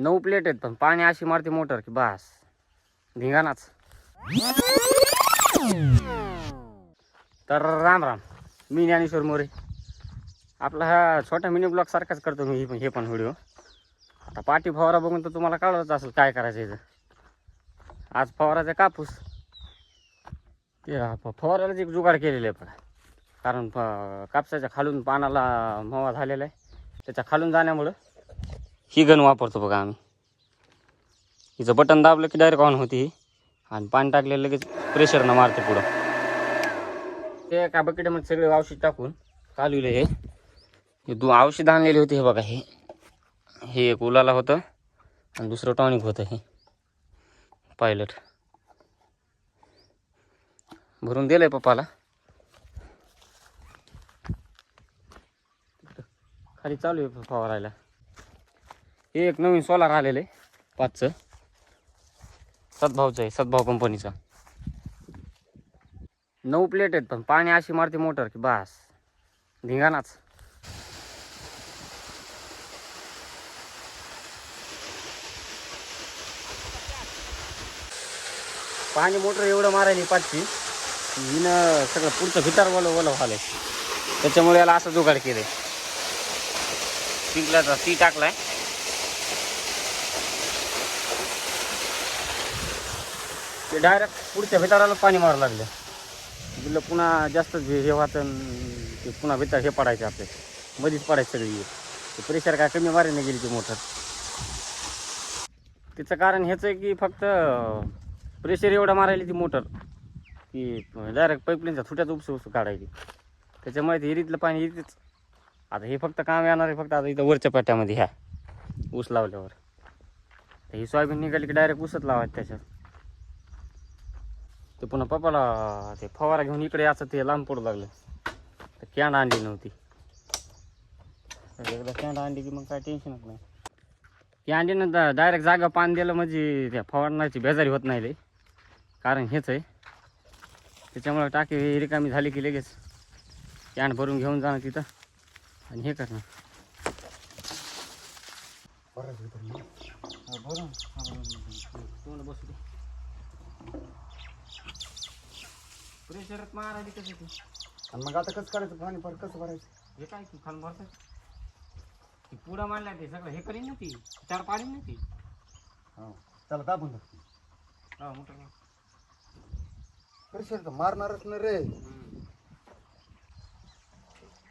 नऊ प्लेट आहेत पण पाणी अशी मारते मोटर की बास. धिंगाणाच. तर राम राम. मी ज्ञानेश्वर मोरे. आपला हा छोटा मिनी ब्लॉग सारखाच करतो मी हे पण व्हिडिओ आता पाठी फवारा बघून तर तुम्हाला कळत असेल काय करायचं इथं. आज फवाराचा कापूस. ते फ- फवारालाच एक जुगाड केलेलं आहे पण. कारण कापसाच्या खालून पानाला मवा झालेला आहे. त्याच्या खालून जाण्यामुळं ही गन वापरतो बघा आम्ही. हिचं बटन दाबलं की डायरेक्ट ऑन होती. ही आणि पाणी टाकलेलं लगेच प्रेशरनं मारते पुढं. ते एका बकेटमध्ये सगळे औषध टाकून कालविलं हे. हे दो औषध आणलेले होते हे बघा हे. हे एक उलाला होतं आणि दुसरं टॉनिक होतं हे. पायलट भरून दिलं आहे पप्पाला. खाली चालू आहे फवारायला हे एक नवीन सोलार आलेलं आहे पाचचं. सद्भावचं आहे सद्भाव कंपनीचा नऊ प्लेट आहेत पण पाणी अशी मारते मोटर की बास. धिंगाणाच. पाणी मोटर एवढं मारायली पाचची हिनं सगळं पुढचं भितार ओलं ओलं झालंय त्याच्यामुळे याला असं जुगाड केलंय. पिंकलाचा ती टाकलाय. ते डायरेक्ट पुढच्या भिताराला पाणी मारू लागलं. दिलं पुन्हा जास्त हे हे वाचन ते पुन्हा भितर हे पडायचे आपले. मध्येच पडायचे सगळी ते प्रेशर काय कमी मारीने गेली ती मोटर. तिचं कारण हेच आहे की फक्त प्रेशर एवढा मारायली ती मोटर की डायरेक्ट पाईपलाईनच्या छुट्याच उपसू उपसू काढायची. त्याच्यामुळे ते हिरीतलं पाणी येतेच आता हे फक्त काम येणार आहे फक्त आता इथं वरच्या पट्ट्यामध्ये ह्या ऊस लावल्यावर. ही सोयाबीन निघाली की डायरेक्ट ऊसच लावायचं त्याच्यात. ते पुन्हा पप्पाला ते फवारा घेऊन इकडे याचं ते लांब पडू लागलं. तर कॅन्ड आणली नव्हती. एकदा कॅन्ड आणली की मग काय टेन्शनच नाही. कॅन्डीनं डायरेक्ट जागा पाणी दिलं म्हणजे त्या फवारण्याची बेजारी होत नाही लई कारण हेच आहे. त्याच्यामुळे टाकी रिकामी झाली की लगेच कॅन भरून घेऊन जाणं तिथं आणि हे करणं प्रेशरात मारायली कसं ते? आणि मग आता कसं करायचं? पाणी फार कसं भरायचं? हे काय तू खाल भरतं ती पुढं मारल्या ते सगळं. हे करीन ना ती. चार पाडी ना ती. हो. चला दाबून धर. हा मोठं प्रेशर तर मारणारच नाही रे.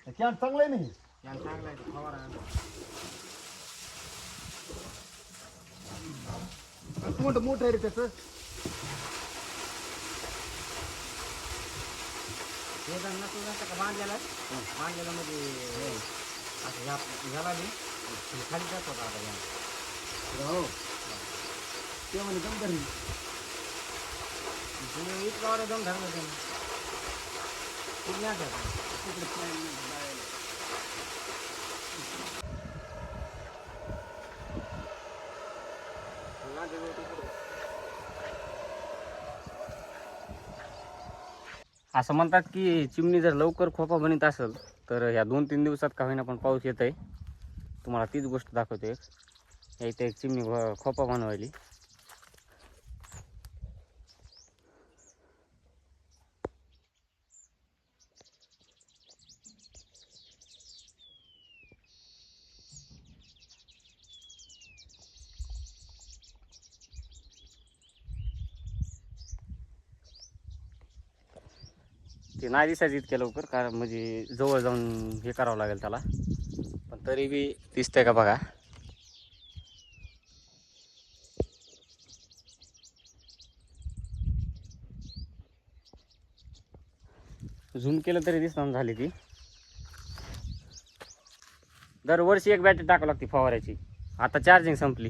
कॅन चांगलं आहे नाही यान चांगला आहे ते फवारा मोठं मोठं आहे रे त्याचं. हे का बांधलेला बांधलेला मध्ये हे, असं ह्या ह्याला बी. आणि खाली जात होता आता. यान हो. ते म्हणे दम धरली तुम्ही इतका दम धरला नाही. असं म्हणतात की चिमणी जर लवकर खोपा बनत असेल तर ह्या दोन तीन दिवसात का होईना पण पाऊस येत आहे तुम्हाला तीच गोष्ट दाखवते एक. या इथे एक चिमणी खोपा बनवायली. ते नाही दिसायचं इतक्या लवकर कारण म्हणजे जवळ जाऊन हे करावं लागेल त्याला. पण तरी बी दिसतंय का बघा. झूम केलं तरी दिसणार झाली ती. दरवर्षी एक बॅटरी टाकावं लागते फवारायची आता चार्जिंग संपली.